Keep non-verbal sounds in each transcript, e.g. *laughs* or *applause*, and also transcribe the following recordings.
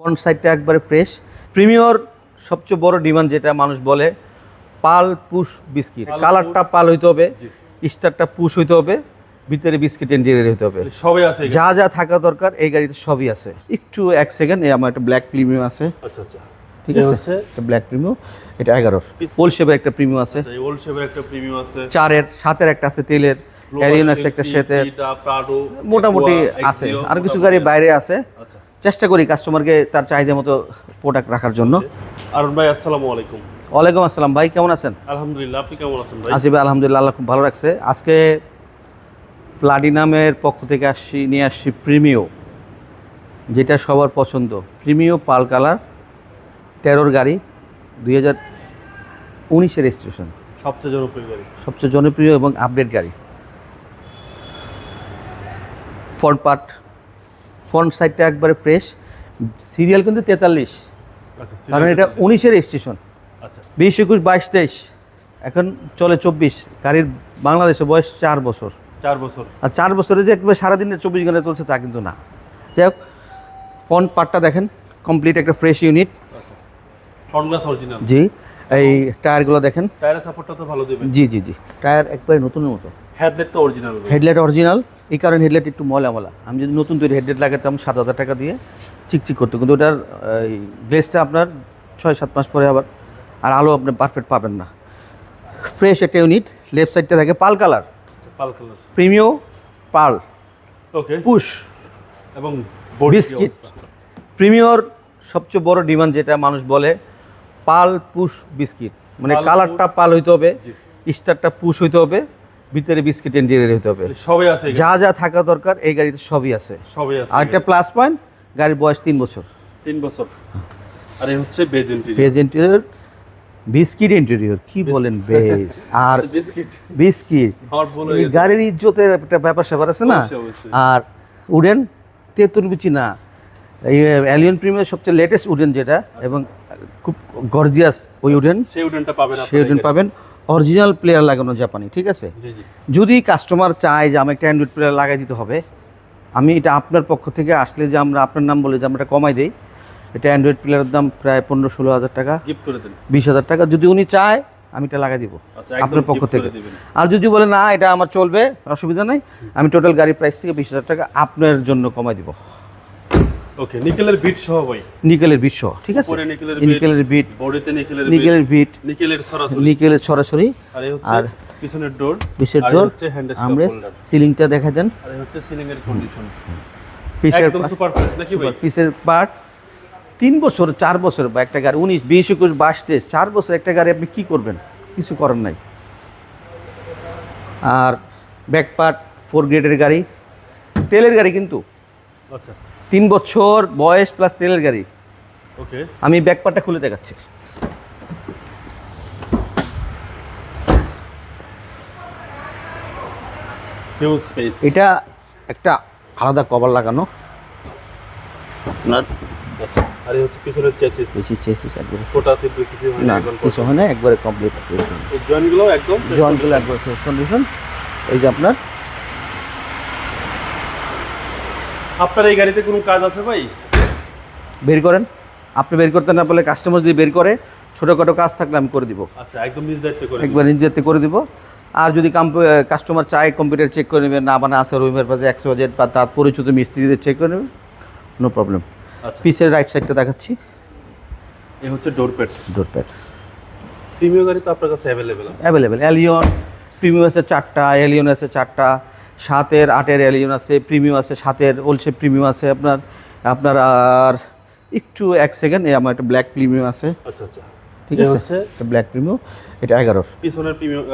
Front সাইডটা একবারে fresh. Premier সবচেয়ে বড় ডিমান্ড যেটা মানুষ বলে পাল পুশ বিস্কিট। কালারটা পাল হইতে হবে স্টারটা পুশ হইতে হবে ভিতরে বিস্কিট ইন্টিরিয়ার হইতে হবে। সবই আছে যা যা থাকা দরকার এই গাড়িতে সবই আছে। একটু এক সেকেন্ড এই আমার একটা ব্ল্যাক প্রিমিয়াম আছে। আচ্ছা আচ্ছা। ঠিক আছে? একটা ব্ল্যাক প্রিমিয়াম এটা এগারোর। পোল শেপের একটা প্রিমিয়াম আছে। আচ্ছা, শেপের একটা প্রিমিয়াম আছে। চারের সাতের একটা আছে তেলের। অ্যারিয়ন আছে একটা সেতের মোটামুটি আছে। আর কিছু গাড়ি বাইরে আছে। আচ্ছা। চেষ্টা করি কাস্টমারকে তার চাহিদা মতো প্রোডাক্ট রাখার জন্য। আরুন ভাই আসসালামু আলাইকুম। ওয়ালাইকুম আসসালাম ভাই কেমন আছেন? আলহামদুলিল্লাহ আপনি কেমন আছেন ভাই? আসিফ আলহামদুলিল্লাহ আল্লাহ খুব ভালো রাখছে। আজকে প্লাডিনামের পক্ষ থেকে আসছি নিয়ে আসছি প্রিমিও যেটা সবার পছন্দ। প্রিমিও পাল কালার তেরোর গাড়ি দুই হাজার উনিশের রেজিস্ট্রেশন সবচেয়ে জনপ্রিয় গাড়ি। সবচেয়ে জনপ্রিয় এবং আপডেট গাড়ি। ফ্রন্ট পার্ট ফ্রন্ট সাইডটা একবারে ফ্রেশ সিরিয়াল কিন্তু তেতাল্লিশ। আচ্ছা কারণ এটা উনিশের স্টেশন আচ্ছা। বিশ একুশ বাইশ তেইশ। এখন চলে চব্বিশ। গাড়ির বাংলাদেশে বয়স চার বছর। চার বছর। আর চার বছরে যে একবার সারাদিনে চব্বিশ ঘণ্টা চলছে তা কিন্তু না। যাই হোক ফ্রন্ট পার্টটা দেখেন। কমপ্লিট একটা ফ্রেশ ইউনিট আচ্ছা। অরিজিনাল জি এই টায়ারগুলো দেখেন। টায়ারের সাপোর্টটা তো ভালো দেবে জি জি জি। টায়ার একবারে নতুনের মতো। হেডলাইট তো অরিজিনাল হেডলাইট অরিজিনাল এই কারণে হেডলাইট একটু ময়লা ময়লা। আমি যদি নতুন তৈরি হেডলাইট লাগাতাম সাত হাজার টাকা দিয়ে চিকচিক করতো। কিন্তু ওটার গ্লেসটা আপনার ছয় সাত মাস পরে আবার আর আলো আপনি পারফেক্ট পাবেন না। ফ্রেশ একটা ইউনিট লেফট সাইডটা থাকে pearl colour pearl colour Premio pearl. Okay push এবং বিস্কিট প্রিমিয়র সবচেয়ে বড় ডিমান্ড যেটা মানুষ বলে পাল পুশ বিস্কিট মানে কালারটা পাল হইতে হবে স্টারটা পুশ হইতে হবে ভিতরে বিস্কিট ইন্টেরিয়ার হতে হবে। সবই আছে যা যা থাকা দরকার এই গাড়িতে সবই আছে। সবই আছে আর একটা প্লাস পয়েন্ট গাড়ির বয়স তিন বছর। তিন বছর। আর এই হচ্ছে beige interior beige interior biscuit interior কি বলেন বেজ *laughs* আর বিস্কিট। বিস্কিট। এই গাড়ির ইজ্জতের একটা ব্যাপার স্যাপার আছে না। আর উডেন তেঁতুল বিচি না। এই অ্যালিয়ন প্রিমিয়ার সবচেয়ে লেটেস্ট উডেন যেটা এবং খুব গর্জিয়াস ওই উডেন। সেই উডেনটা পাবেন সেই উডেন পাবেন। অরিজিনাল প্লেয়ার লাগানো জাপানি ঠিক আছে? যদি কাস্টমার চায় যে আমি একটা অ্যান্ড্রয়েড প্লেয়ার লাগাই দিতে হবে আমি এটা আপনার পক্ষ থেকে আসলে যে আমরা আপনার নাম বলে যে আমরা এটা কমাই দেই এটা অ্যান্ড্রয়েড প্লেয়ারের দাম প্রায় পনেরো ষোলো হাজার টাকা গিফট করে দেন। বিশ হাজার টাকা। যদি উনি চায় আমি এটা লাগাই দিব আচ্ছা আপনার পক্ষ থেকে। আর যদি বলে না এটা আমার চলবে অসুবিধা নাই আমি টোটাল গাড়ির প্রাইস থেকে বিশ হাজার টাকা আপনার জন্য কমাই দিব। ওকে নিকেলের বিট সহ ভাই। নিকেলের বিট সহ ঠিক আছে? নিকেলের বিট বডিতে নিকেলের নিকেলের বিট নিকেলের সরাসরি। নিকেলের সরাসরি। আর পিছনের ডোর এই ডোর আমরা সিলিংটা দেখা দেন। আর হচ্ছে সিলিং এর কন্ডিশন পিসের একদম সুপার ফ্রেশ নাকি ভাই? পিসের পার্ট তিন বছর চার বছর বা একটা গাড়ি উনিশ বিশ একুশ বাইশ তেইশ চার বছর একটা গাড়ি আপনি কি করবেন? কিছু করার নাই। আর ব্যাক পার্ট ফোর গ্রেডের গাড়ি তেলের গাড়ি কিন্তু। আচ্ছা। তিন বছর বয়স প্লাস তেলের গাড়ি। ওকে আমি ব্যাক পার্টটা খুলে দেখাচ্ছি। এটা একটা আলাদা কভার লাগানো। আপনার আর হচ্ছে পিছনের চেসিস বেশি চেসিস একবারে। ফোটা সিট কিছু হয় না না কিছু হয় না একবারে কমপ্লিট জয়েন্টগুলো একদম fresh জয়েন্টগুলো একবার ফ্রেশ কন্ডিশন এই যে আপনার আপনার এই গাড়িতে কোনো কাজ আছে ভাই? বের করেন। আপনি বের করতে না পারলে কাস্টমার যদি বের করে ছোটোখাটো কাজ থাকলে আমি করে দিব। আচ্ছা একদম নিজ দায়িত্ব করে একবার নিজেতে করে দিব। আর যদি কাস্টমার চায় কম্পিউটার চেক করে নেবেন না বানা আছে রুমের পাশে একশো বাজেট বা তার পরিচিত মিস্ত্রিদের চেক করে নেবেন নো প্রবলেম আচ্ছা। পিসের রাইট সাইডটা দেখাচ্ছি। এই হচ্ছে ডোর প্যাড ডোর প্যাড গাড়ি তো আপনার কাছে অ্যাভেলেবেল আছে। অ্যাভেলেবেল অ্যালিয়ন প্রিমিয়াম আছে চারটা এলিয়ন আছে চারটা সাতের আটের অ্যালিয়ন আছে প্রিমিয়াম আছে সাতের ওলসে প্রিমিয়াম আছে আপনার আপনার আর একটু এক সেকেন্ড এই আমার একটা ব্ল্যাক প্রিমিয়াম আছে। আচ্ছা আচ্ছা। ঠিক আছে? একটা ব্ল্যাক প্রিমিয়াম এটা এগারোর। পিছনের প্রিমিয়াম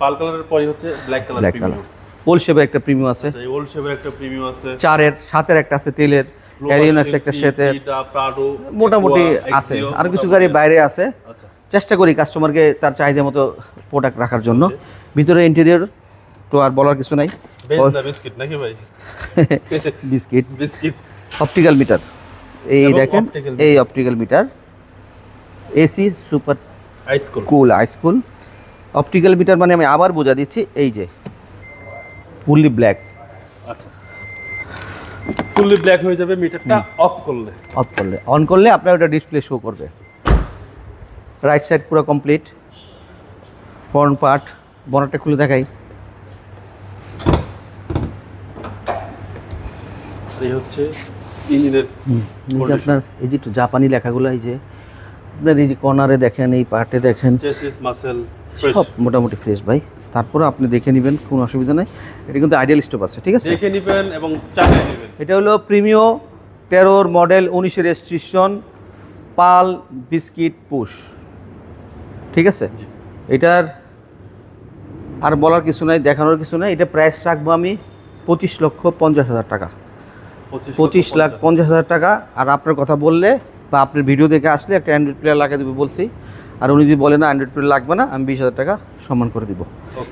পাল কালারের পরে হচ্ছে ব্ল্যাক কালার ব্ল্যাক কালার পোল শেপের একটা প্রিমিয়াম আছে। আচ্ছা এই ওল্ড শেপের একটা প্রিমিয়াম আছে। চারের সাতের একটা আছে তেলের। এলিয়ন আছে একটা সেতের মোটামুটি আছে। আর কিছু গাড়ি বাইরে আছে। আচ্ছা। চেষ্টা করি কাস্টমারকে তার চাহিদা মতো প্রোডাক্ট রাখার জন্য। ভিতরে ইন্টেরিয়র তো আর বলার কিছু নাই। বিস্কিট নাকি ভাই? *laughs* বিস্কিট। বিস্কিট। অপটিক্যাল মিটার এই দেখেন এই optical meter AC super ice cool cool ice cool optical meter মানে আমি আবার বোঝা দিচ্ছি এই যে ফুললি ব্ল্যাক আচ্ছা। ফুললি ব্ল্যাক হয়ে যাবে মিটারটা অফ করলে। অফ করলে। অন করলে আপনার ওটা ডিসপ্লে শো করবে। রাইট সাইড পুরো কমপ্লিট ফ্রন্ট পার্ট বনারটা খুলে দেখাই। এই হচ্ছে ইঞ্জিনের আপনার এই যে জাপানি লেখাগুলো এই যে আপনার এই যে কর্নারে দেখেন এই পার্টে দেখেন মাসেল সব মোটামুটি ফ্রেশ ভাই। তারপরে আপনি দেখে নেবেন কোনো অসুবিধা নেই। এটা কিন্তু আইডিয়াল স্টপ আছে ঠিক আছে? দেখে নেবেন এবং চালিয়ে নেবেন। এটা হলো প্রিমিও তেরোর মডেল উনিশের রেজিস্ট্রেশন পাল বিস্কিট পুশ। ঠিক আছে? এটার আর বলার কিছু নাই দেখানোর কিছু নাই। এটা প্রাইস রাখব আমি পঁচিশ লক্ষ পঞ্চাশ হাজার টাকা। পঁচিশ লাখ পঞ্চাশ? হাজার টাকা। আর আপনার কথা বললে বা আপনার ভিডিও দেখে আসলে একটা অ্যান্ড্রয়েড প্লেয়ার লাগিয়ে দেবে বলছি। আর উনি যদি বলে না অ্যান্ড্রয়েড প্লেয়ার লাগবে না আমি বিশ হাজার টাকা সম্মান করে দিব।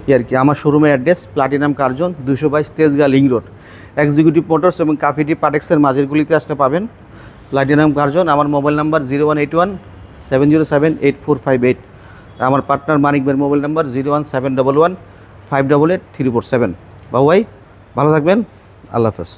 এই আর কি আমার শোরুমের অ্যাড্রেস প্লাটিনাম কার্জন দুশো বাইশ Tejgaon link road executive motors এবং কাফিটি পাটেক্সের মাঝের গুলিতে আসলে পাবেন প্লাটিনাম কার্জন আমার mobile number zero one eight one seven zero seven eight four five eight আর আমার পার্টনার মানিক ভাইয়ের mobile number zero one seven double one five double eight three four seven বাবু ভাই ভালো থাকবেন। আল্লাহ হাফেজ।